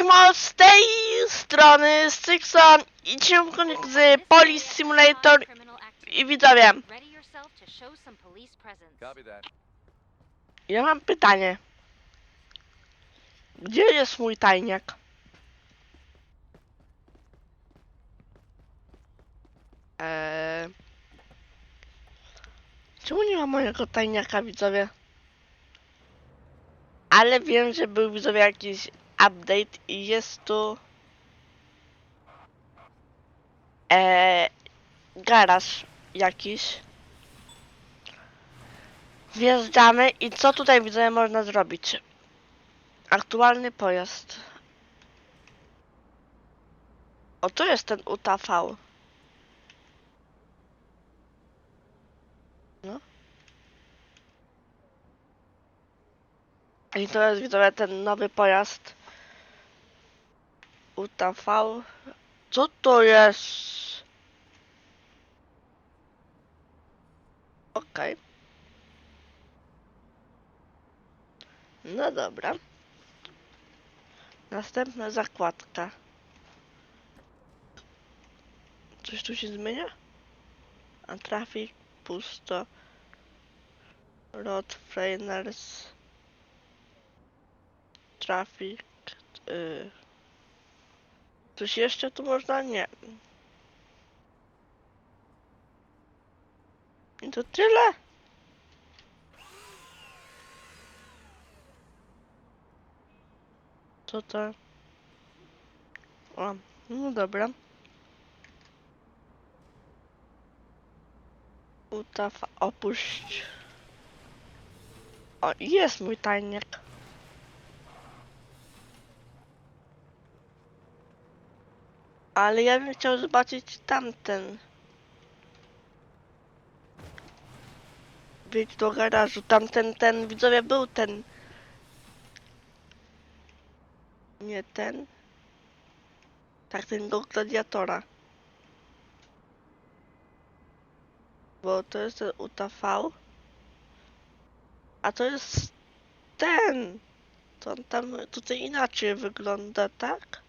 Siema, z tej strony Stixon i dzisiaj z Police Simulator i widzowie, ja mam pytanie. Gdzie jest mój tajniak? Eee... Czemu nie ma mojego tajniaka, widzowie? Ale wiem, że był widzowie jakiś update i jest tu... Eee... Garaż jakiś. Wjeżdżamy i co tutaj widzowie można zrobić? Aktualny pojazd. O, tu jest ten UTV. No. I to jest widzowie ten nowy pojazd. UTV. Co to jest? Okej. No dobra. Następna zakładka. Coś tu się zmienia? A trafik pusto. Road trainers. Trafik. Y... Coś jeszcze tu można? Nie. I to tyle? Co to? O, no dobra. Utafa, opuść. O, jest mój tajnik. Ale ja bym chciał zobaczyć tamten. Wyjdź do garażu. Tamten, ten, widzowie, był ten. Nie ten. Tak, ten do gladiatora. Bo to jest ten UTV. A to jest ten. To on tam tutaj inaczej wygląda, tak?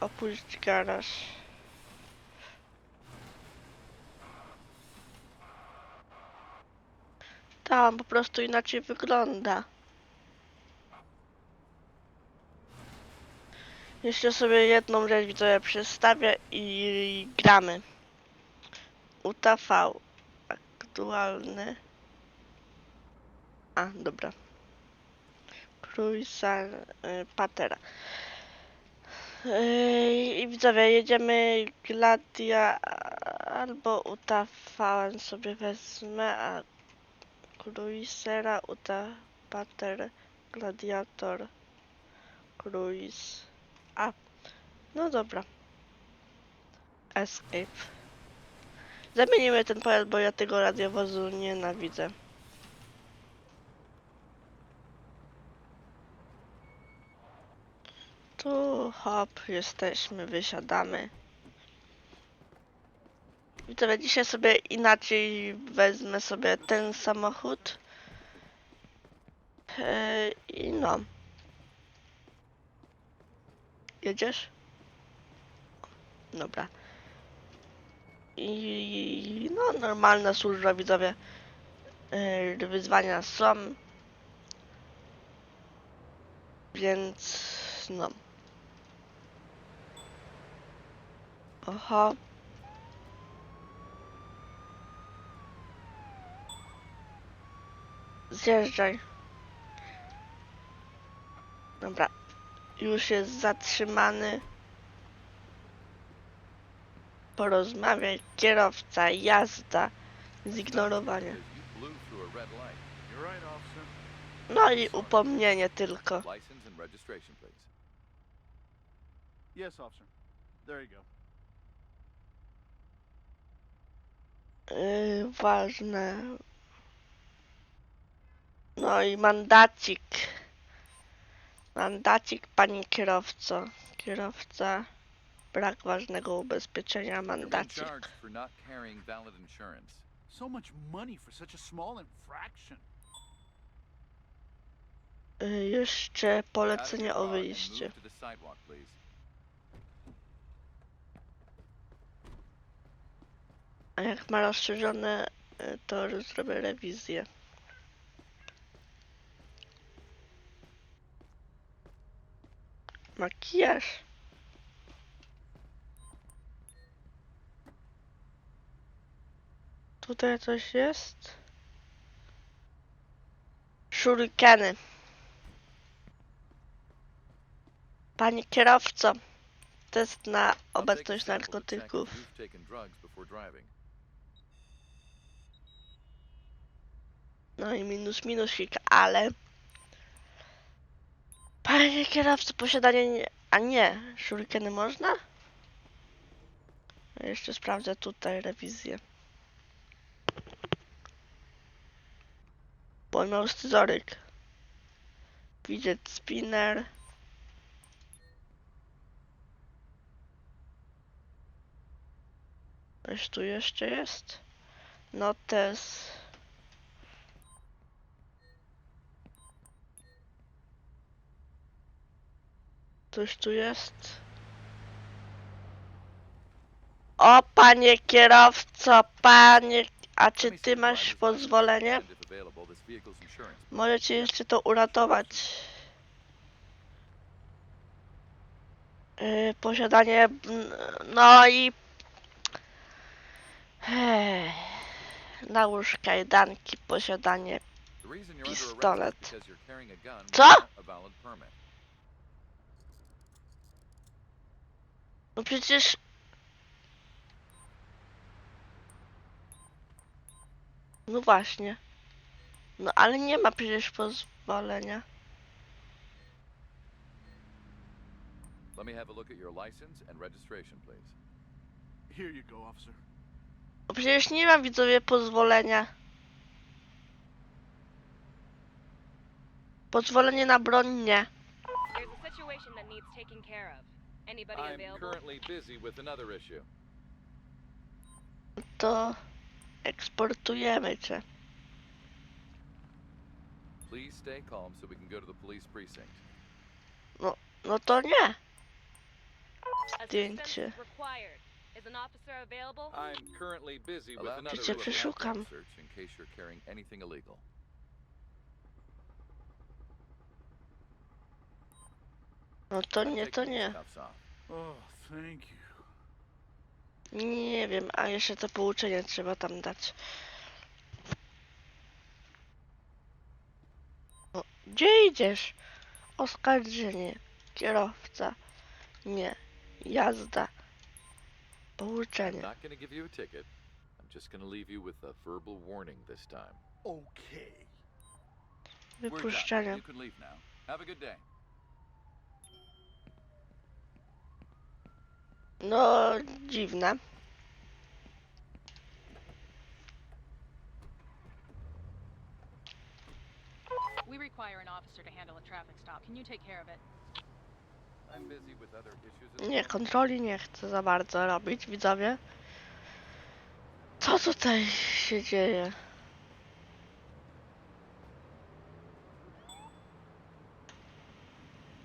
Opuść garaż. Tam po prostu inaczej wygląda. Jeszcze sobie jedną rzecz widzowie przedstawię i gramy. UTV aktualny. A, dobra. Cruisa y, Patera. I widzowie, jedziemy Gladia albo UTV sobie wezmę, a Cruisera, Uta Pater, Gladiator, Cruise. A, no dobra. Escape. Zamienimy ten pojazd, bo ja tego radiowozu nienawidzę. Tu hop, jesteśmy, wysiadamy. Widzowie, dzisiaj sobie inaczej wezmę sobie ten samochód. Eee, I no. Jedziesz? Dobra. I no, normalna służba, widzowie. Eee, wyzwania są. Więc no. Oho. Zjeżdżaj. Dobra. Już jest zatrzymany. Porozmawiaj. Kierowca, jazda. Zignorowanie. No i upomnienie tylko. Yes, officer. There you go. Yy, ważne. No i mandacik. Mandacik, pani kierowco. Kierowca. Brak ważnego ubezpieczenia, mandacik. So much money for such a small infraction. Y, jeszcze polecenie o wyjście. move to the sidewalk, please. A jak ma rozszerzone, y, to zrobię rewizję. Makijaż. Tutaj coś jest. Shurikeny. Panie kierowco, test na obecność narkotyków. No i minus minusik, ale... Panie kierowco, posiadanie... Nie... A nie, shurikeny można? Jeszcze sprawdzę tutaj rewizję. Miał scyzoryk. Fidget spinner. Coś tu jeszcze jest? Notes. Coś tu jest? O, panie kierowco, panie... A czy ty masz pozwolenie? Możecie jeszcze to uratować. Yy, posiadanie... No i... Ech, Nałóż kajdanki, posiadanie... Pistolet. Co? No przecież... No właśnie. No ale nie ma przecież pozwolenia. Let me have a look at your license and registration, please. Here you go, officer. No przecież nie ma widzowie pozwolenia. Pozwolenie na broń nie. There's a situation that needs taking care of. Anybody I'm available? currently busy with another issue. To eksportujemy cię. Please stay calm so we can go to the police precinct. No to nie. Assistance Zdjęcie. required. Is an officer available? I'm currently busy with Allow me another to Cię do a przeszukam. background search in case you're carrying anything illegal. No to nie, to nie. Nie wiem, a jeszcze to pouczenie trzeba tam dać. O, gdzie idziesz? Oskarżenie. Kierowca. Nie. Jazda. Pouczenie. not to give you a ticket. I'm just to leave you with a verbal warning this time. Okay. We're done. Wypuszczenie. You can leave now. Have a good day. No, dziwne. We require an officer to handle a traffic stop. Can you take care of it? I'm busy with other issues. at the Nie, kontroli nie chcę za bardzo robić, widzowie. Co tutaj się dzieje?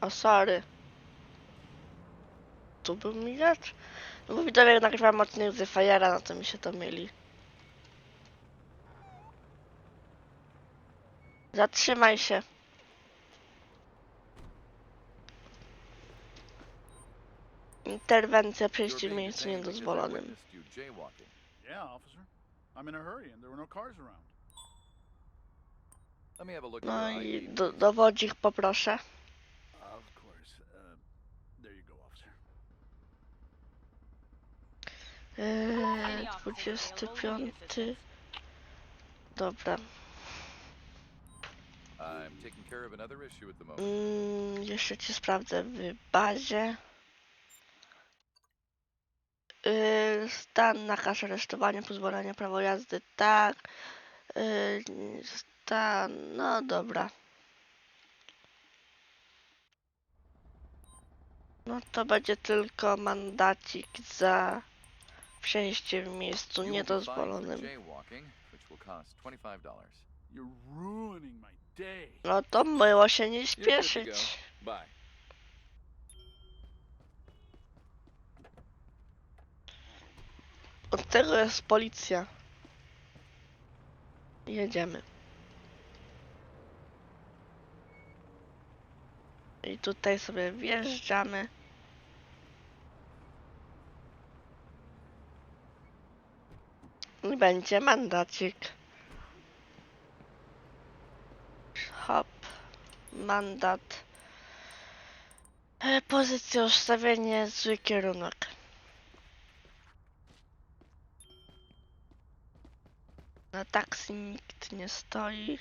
O, sorry. Tu był migacz? No bo widzowie, jak nagrywam odcinek z Fire'a, no to mi się to myli. Zatrzymaj się. Interwencja przejście miejscu niedozwolonym. no No i do, dowodzik poproszę. Of course. Uh, there you go, officer. Eee, Any officers available? We need 25. assistance. Dobra. I'm taking care of another issue at the moment. Mm, jeszcze ci sprawdzę w bazie. Yy, stan, nakaz aresztowania, pozwolenie, prawo jazdy, tak. Yy, stan, no dobra. No to będzie tylko mandacik za przejście w miejscu niedozwolonym. jaywalking, which will cost $25. You're ruining my day. No to było się nie śpieszyć. Od tego jest policja. Jedziemy. I tutaj sobie wjeżdżamy. I będzie mandacik. Hop. Mandat. E, Pozycja ustawienie, zły kierunek. Na taksi nikt nie stoi.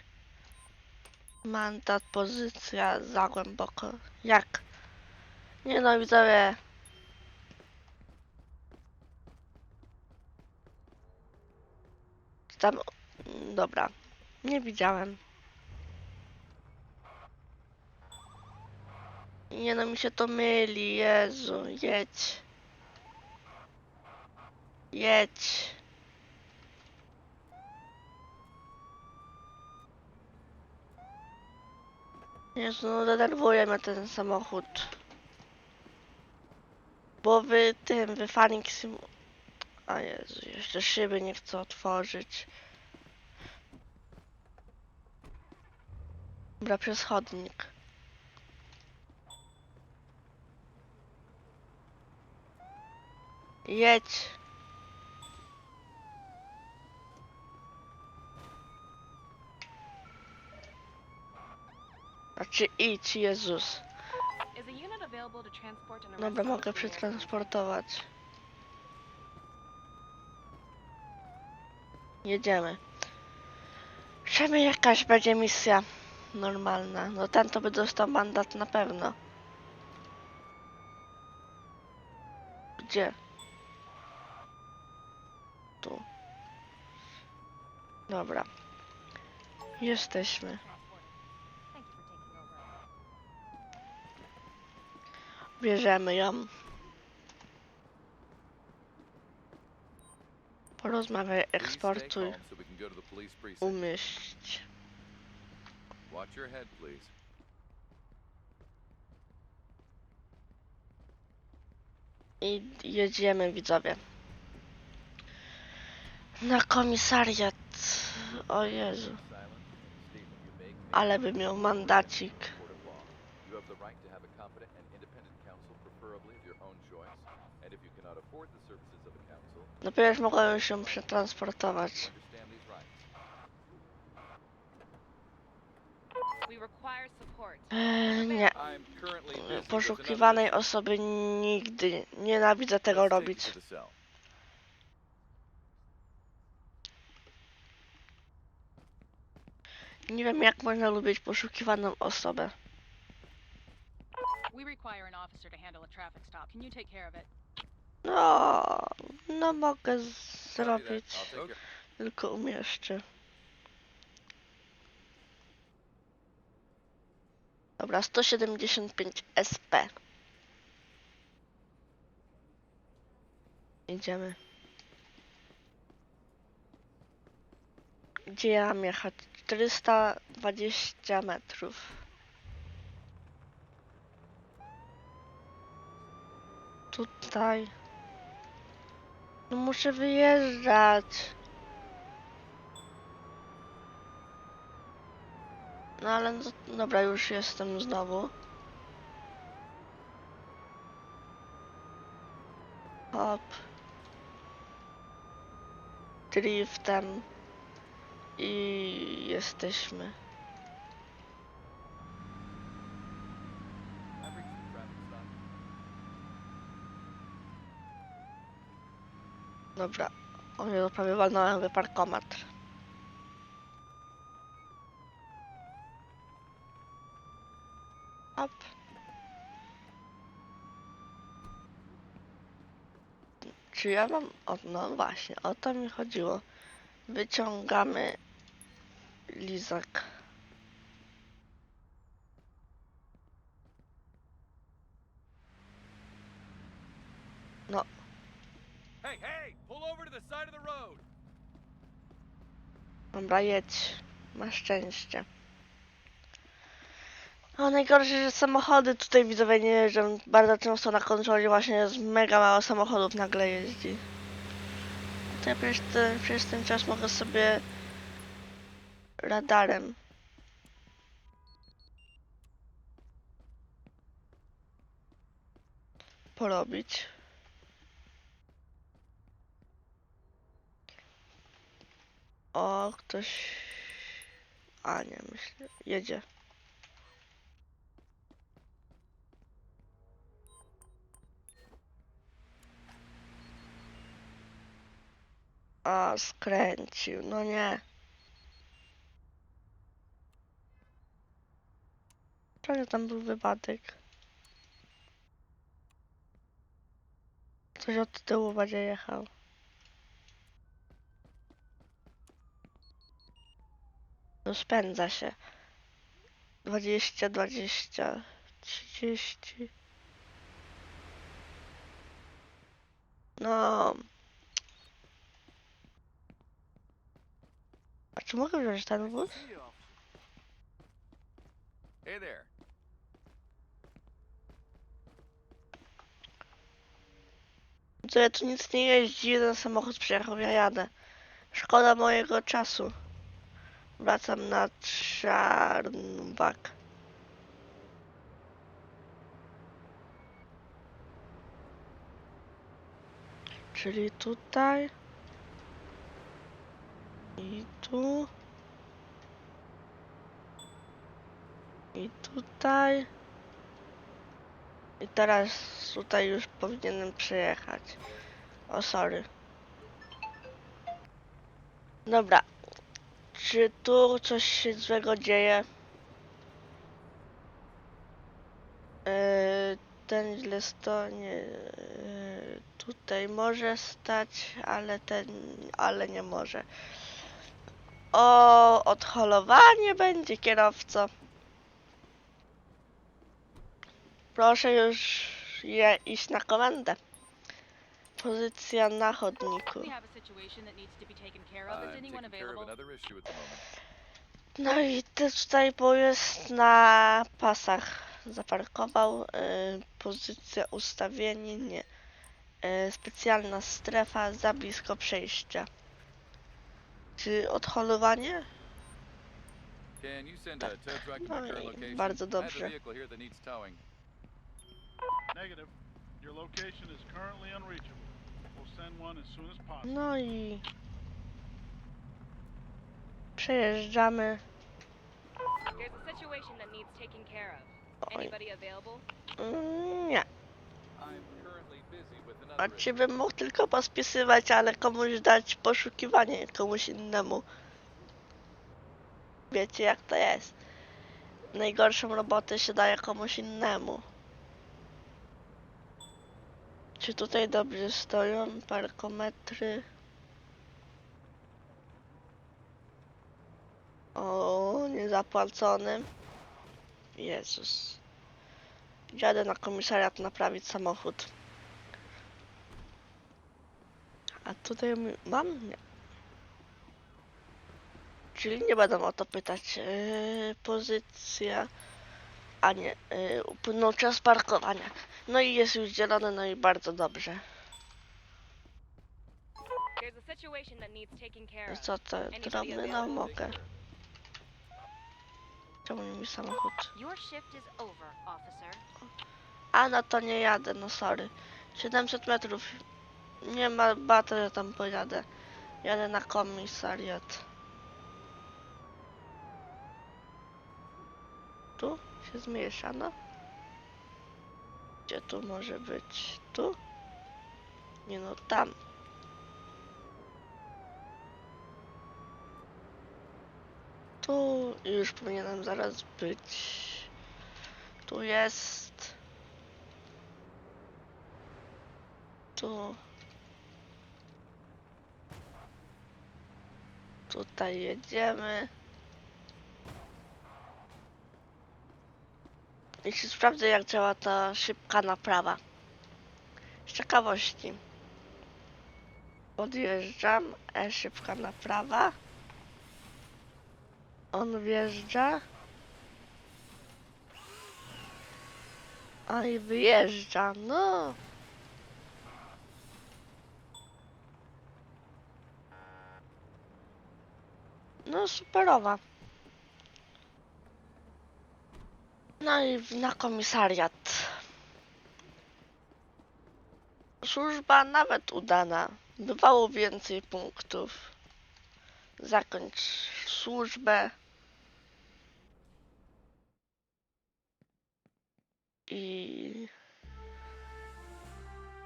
Mandat, pozycja za głęboko. Jak? Nie no, widzowie. Tam... Dobra. Nie widziałem. Nie no, mi się to myli. Jezu, jedź. Jedź. Jezu, no denerwuje mnie ten samochód. Bo wy tym, wy Fanik Sim... A Jezu, jeszcze szyby nie chcę otworzyć. Dobra, przez chodnik. Jedź. Znaczy idź, Jezus. Dobra, mogę przetransportować. Jedziemy. Przynajmniej jakaś będzie misja normalna. No ten to by dostał mandat na pewno. Gdzie? Tu. Dobra. Jesteśmy. Bierzemy ją. Porozmawiaj, Please stay eksportuj, calm so we can go to the police precinct. umieść. Watch your head, please. I jedziemy, widzowie. Na komisariat. O Jezu. Ale by miał mandacik. court of law. You have the right to have a competent and independent counsel, preferably of your own choice. And if you cannot afford the services of Dopiero już mogłem się przetransportować. Eee, nie. Poszukiwanej osoby nigdy. Nienawidzę tego robić. Nie wiem jak można lubić poszukiwaną osobę. We require an officer to handle a traffic stop. Can you take care of it? No, no mogę zrobić. Tylko umieszczę. Dobra, 175 SP. Idziemy. Gdzie ja mam jechać? 420 metrów. Tutaj. No muszę wyjeżdżać. No ale no, dobra, już jestem znowu. Hop. Driftem. I jesteśmy. I've reached the traffic stop. Dobra. O nie, prawie walnąłem w parkomat. Hop. Czy ja mam... O, no właśnie, o to mi chodziło. Wyciągamy lizak. No, Hey, hey! Pull over to the side of the road! Dobra, jedź. Masz szczęście. O, najgorsze, że samochody tutaj widzowie nie jeżdżą bardzo często na kontroli, właśnie jest mega mało samochodów nagle jeździ. To ja przez ten, ten czas mogę sobie radarem porobić. O, ktoś... A nie, myślę, jedzie. A, skręcił, no nie. Czemu tam był wypadek? Coś od tyłu będzie jechał. Rozpędza się. Dwadzieścia, dwadzieścia, trzydzieści. No. A czy mogę wziąć ten wóz? Hey there. To ja tu nic nie jeździ, jeden samochód przyjechał, ja jadę. Szkoda mojego czasu. Wracam na Czarnbak. Czyli tutaj. I tu. I tutaj. I teraz tutaj już powinienem przejechać. O, sorry. Dobra. Czy tu coś się złego dzieje? Yy, ten źle stonie. Yy, tutaj może stać, ale ten, ale nie może. O, odholowanie będzie kierowco. Proszę już je iść na komendę. Pozycja na chodniku. No i ty tutaj, bo jest na pasach zaparkował. Y, pozycja ustawienie nie. Y, specjalna strefa za blisko przejścia. Czy odholowanie? My No i bardzo dobrze. Negative. Your location is currently unreachable. No i przejeżdżamy. There's a situation that needs taking care of. Oj, Anybody available? mm, nie. Issue. bym mógł tylko pospisywać, ale komuś dać poszukiwanie komuś innemu. Wiecie jak to jest. Najgorszą robotę się daje komuś innemu. Czy tutaj dobrze stoją parkometry? O, niezapłacony. Jezus. Jadę na komisariat naprawić samochód. A tutaj mam? Nie. Czyli nie będę o to pytać. Yy, pozycja. A nie, yy, upłynął czas parkowania. No i jest już zielony, no i bardzo dobrze. Co to, drobny? No mogę. Czemu nie mi samochód? A no to nie jadę, no sorry. 700 metrów. Nie ma baterii, tam pojadę. Jadę na komisariat. Tu się zmniejsza, no. Gdzie tu może być? Tu? Nie no, tam. Tu już powinienem zaraz być. Tu jest. Tu. Tutaj jedziemy. I się sprawdzę jak działa ta szybka naprawa. Z ciekawości. Podjeżdżam, e szybka naprawa. On wjeżdża. A i wyjeżdża, no. No superowa. No i na komisariat. Służba nawet udana. Bywało więcej punktów. Zakończ służbę. I...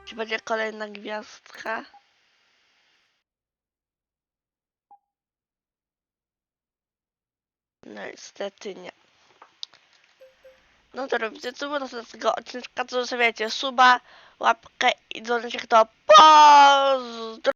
Czy będzie kolejna gwiazdka? No niestety nie. No to robicie, co było następnego odcinka, co zostawiacie suba,